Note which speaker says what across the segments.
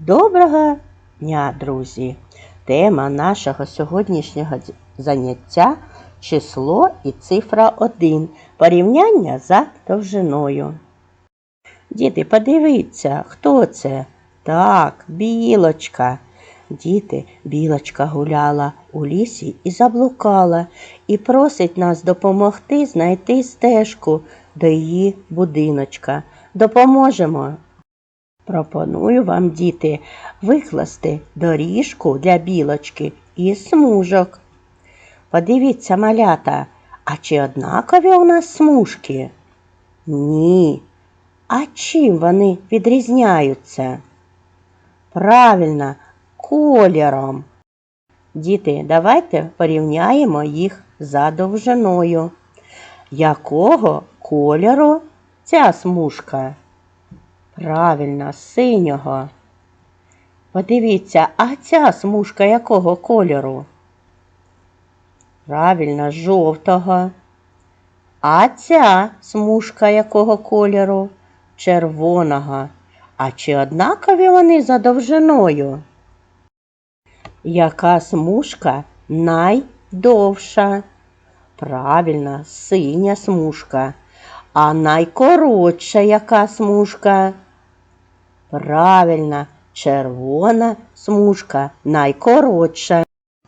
Speaker 1: Доброго дня, друзі! Тема нашого сьогоднішнього заняття число і цифра 1. Порівняння за довжиною. Діти, подивіться, хто це? Так, білочка. Діти, білочка гуляла у лісі і заблукала, і просить нас допомогти знайти стежку до її будиночка. Допоможемо. Пропоную вам, діти, викласти доріжку для білочки із смужок. Подивіться, малята, а чи однакові у нас смужки? Ні. А чим вони відрізняються? Правильно, кольором. Діти, давайте порівняємо їх за довжиною. Якого кольору ця смужка? Правильно, синього. Подивіться, а ця смужка якого кольору? Правильно, жовтого. А ця смужка якого кольору? Червоного. А чи однакові вони за довжиною? Яка смужка найдовша? Правильно, синя смужка. А найкоротша яка смужка? Правильно, червона смужка найкоротша.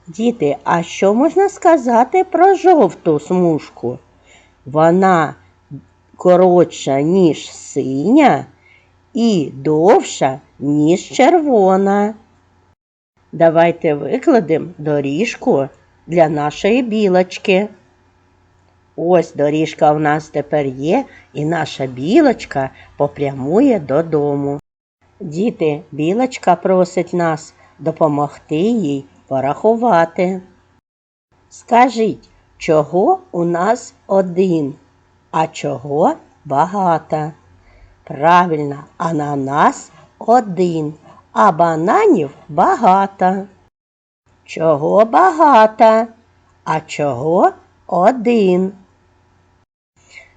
Speaker 1: Діти, а що можна сказати про жовту смужку? Вона коротша, ніж синя і довша, ніж червона. Давайте викладемо доріжку для нашої білочки. Ось доріжка в нас тепер є, і наша білочка попрямує додому. Діти, білочка просить нас допомогти їй порахувати. Скажіть, чого у нас один, а чого багато? Правильно, ананас один, а бананів багато. Чого багато, а чого один?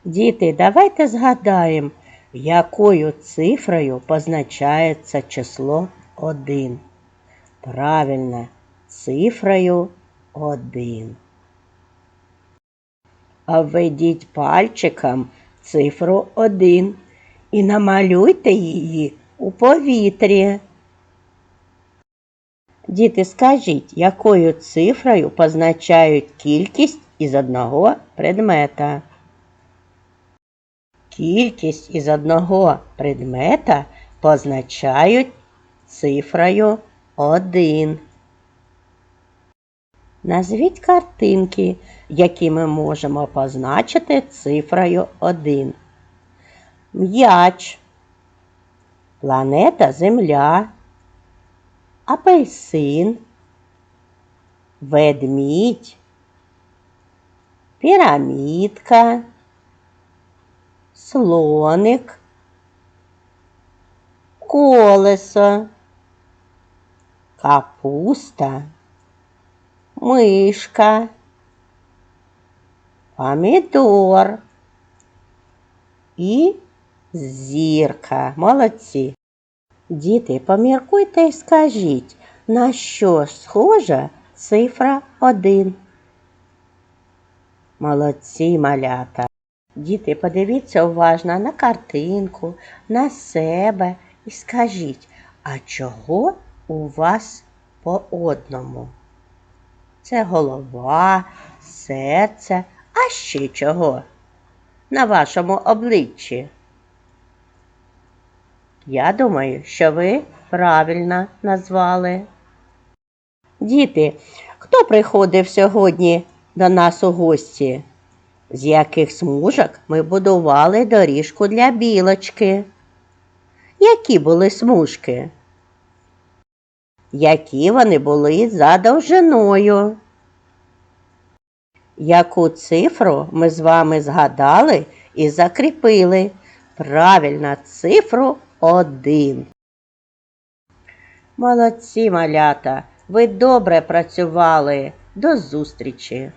Speaker 1: Діти, давайте згадаємо, якою цифрою позначається число 1. Правильно, цифрою 1. Обведіть пальчиком цифру 1 і намалюйте її у повітрі. Діти, скажіть, якою цифрою позначають кількість із одного предмета? Кількість із одного предмета позначають цифрою 1. Назвіть картинки, які ми можемо позначити цифрою 1. М'яч, планета Земля, апельсин, ведмідь, пірамідка, слоник, колесо, капуста, мишка, помідор і зірка. Молодці. Діти, поміркуйте і скажіть, на що схожа цифра 1? Молодці малята. Діти, подивіться уважно на картинку, на себе і скажіть, а чого у вас по одному? Це голова, серце, а ще чого? На вашому обличчі. Я думаю, що ви правильно назвали. Діти, хто приходив сьогодні до нас у гості? З яких смужок ми будували доріжку для білочки? Які були смужки? Які вони були за довжиною? Яку цифру ми з вами згадали і закріпили? Правильно, цифру 1. Молодці, малята! Ви добре працювали. До зустрічі!